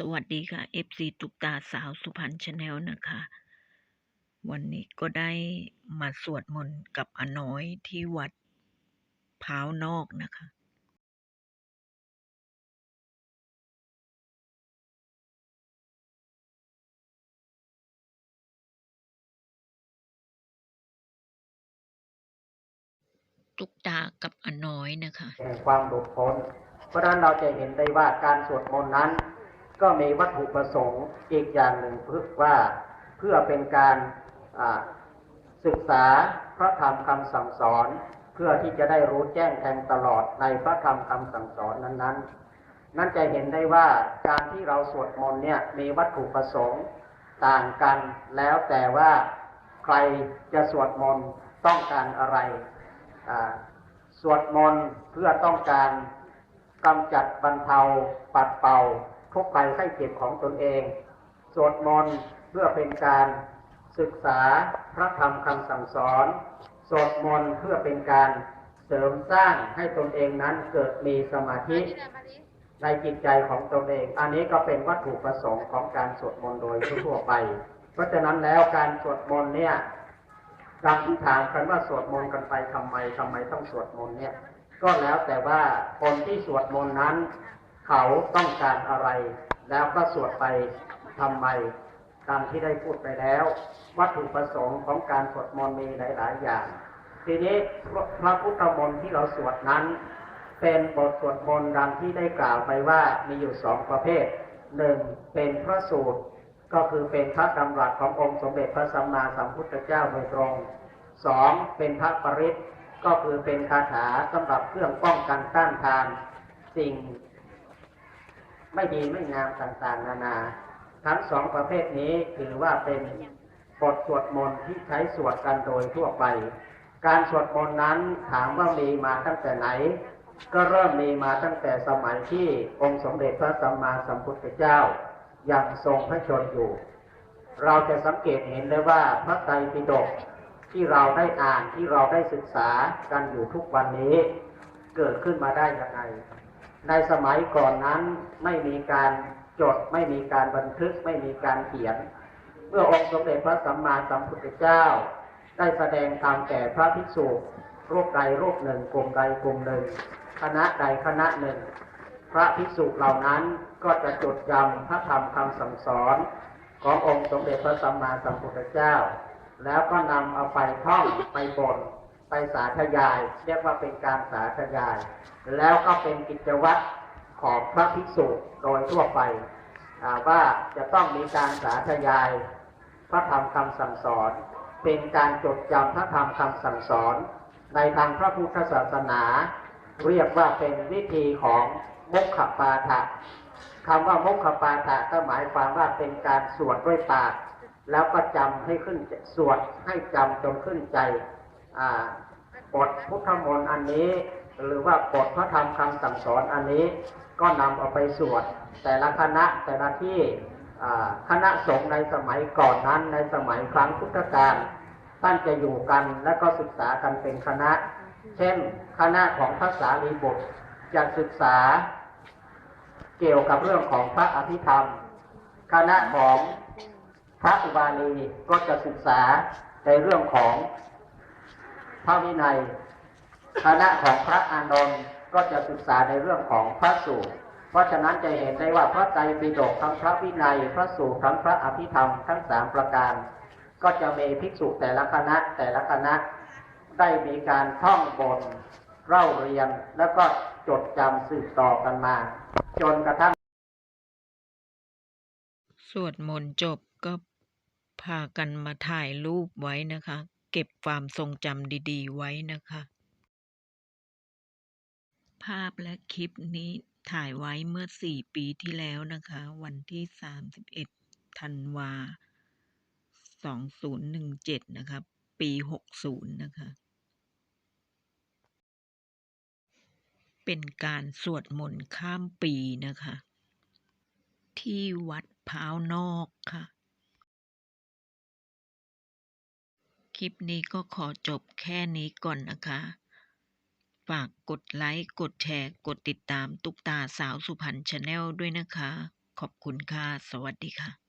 สวัสดีค่ะ FC ตุกตาสาวสุพรรณชาแนลนะคะ วันนี้ก็ได้มาสวดมนต์กับอน้อยที่วัดพร้าวนอกนะคะ ตุกตากับอน้อยนะคะ แห่งความหลุดพ้น เพราะฉะนั้นเราจะเห็นได้ว่าการสวดมนต์นั้น ก็มีวัตถุประสงค์อีกอย่างหนึ่งเพื่อว่าเพื่อเป็นการศึกษาพระธรรมคำสั่งสอน เพื่อที่จะได้รู้แจ้งแทงตลอดในพระธรรมคำสั่งสอนนั้น ๆ นั่นจะเห็นได้ว่าการที่เราสวดมนต์เนี่ยมีวัตถุประสงค์ต่างกันแล้วแต่ว่าใครจะสวดมนต์ต้องการอะไร สวดมนต์เพื่อต้องการกำจัดบรรเทาปัดเป่า ทุกข์ภัยไข้เจ็บของตนเอง สวดมนต์เพื่อเป็นการศึกษาพระธรรมคำสั่งสอน สวดมนต์เพื่อเป็นการเสริมสร้างให้ตนเองนั้นเกิดมีสมาธิในจิตใจของตนเอง อันนี้ก็เป็นวัตถุประสงค์ของการสวดมนต์โดยทั่วไป เพราะฉะนั้นแล้วการสวดมนต์เนี่ยดังที่ถามกันว่าสวดมนต์กันไปทำไมทำไมต้องสวดมนต์เนี่ย ก็แล้วแต่ว่าคนที่สวดมนต์นั้น เขาต้องการอะไร แล้วก็สวดไปทำไมตามที่ได้พูดไปแล้ว วัตถุประสงค์ของการสวดมนต์มีหลาย ๆ อย่าง ทีนี้พระพุทธมนต์ที่เราสวดนั้น เป็นบทสวดมนต์ดังที่ได้กล่าวไปว่ามีอยู่สองประเภทหนึ่งเป็นพระสูตร ก็คือเป็นพระดำรัสขององค์สมเด็จพระสัมมาสัมพุทธเจ้าโดยตรงสองเป็นพระปริตก็คือเป็นคาถาสำหรับเครื่องป้องกันต้านทาน สิ่ง ไม่ดีไม่งามต่างๆ นานา ทั้งสองประเภทนี้ถือว่าเป็นบทสวดมนต์ที่ใช้สวดกันโดยทั่วไป การสวดมนต์นั้นถามว่ามีมาตั้งแต่ไหน ก็เริ่มมีมาตั้งแต่สมัยที่องค์สมเด็จพระสัมมาสัมพุทธเจ้ายังทรงพระชนอยู่ เราจะสังเกตเห็นได้ว่าพระไตรปิฎกที่เราได้อ่านที่เราได้ศึกษากันอยู่ทุกวันนี้ เกิดขึ้นมาได้ยังไง ในสมัยก่อนนั้นไม่มีการจดไม่มีการบันทึกไม่มีการเขียน เมื่อองค์สมเด็จพระสัมมาสัมพุทธเจ้า ได้แสดงธรรมแก่พระภิกษุรูปใดรูปหนึ่งกลุ่มใดกลุ่มหนึ่ง คณะใดคณะหนึ่ง พระภิกษุเหล่านั้นก็จะจดจำพระธรรมคำสั่งสอนขององค์สมเด็จพระสัมมาสัมพุทธเจ้า แล้วก็นำเอาไปท่องไปบน ไปสาธยาย เรียกว่าเป็นการสาธยาย แล้วก็เป็นกิจวัตรของพระภิกษุโดยทั่วไปว่าจะต้องมีการสาธยาย พระธรรมคำสั่งสอน เป็นการจดจำพระธรรมคำสั่งสอน ในทางพระพุทธศาสนา เรียกว่าเป็นวิธีของมุขปาฐะคำว่ามุขปาฐะก็หมายความว่าเป็นการสวดด้วยปาก แล้วก็จำให้ขึ้นสวดให้จำจนขึ้นใจ อ่าบทพุทธมนต์อันนี้หรือว่าบทพระธรรมคำสั่งสอนอันนี้ก็นำเอาไปสวด แต่ละคณะแต่ละที่คณะสงฆ์ในสมัยก่อนนั้นในสมัยครั้งพุทธกาลท่านจะอยู่กันและก็ศึกษากันเป็นคณะ เช่น คณะของพระสารีบุตรจะศึกษาเกี่ยวกับเรื่องของพระอภิธรรม คณะของพระอุบาลีก็จะศึกษาในเรื่องของ พระวินัย คณะของพระอานนท์ก็จะศึกษาในเรื่องของพระสูตร เพราะฉะนั้นจะเห็นได้ว่าพระไตรปิฎกทั้งพระวินัย พระสูตรทั้งพระอภิธรรมทั้งสามประการ ก็จะมีภิกษุแต่ละคณะแต่ละคณะได้มีการท่องบนเล่าเรียนแล้วก็จดจำสืบต่อกันมา จนกระทั่ง สวดมนต์จบก็พากันมาถ่ายรูปไว้นะคะ เก็บความทรงจำดีๆ ไว้นะคะ ภาพและคลิปนี้ถ่ายไว้เมื่อสี่ปีที่แล้วนะคะ วันที่สามสิบเอ็ดธันวาสองศูนย์หนึ่งเจ็ดนะคะ ปีหกศูนย์นะคะ เป็นการสวดมนต์ข้ามปีนะคะ ที่วัดพร้าวนอกค่ะ คลิปนี้ก็ขอจบแค่นี้ก่อนนะคะ ฝากกดไลค์ กดแชร์ กดติดตามตุกตาสาวสุพรรณชาแนลด้วยนะคะ ขอบคุณค่ะ สวัสดีค่ะ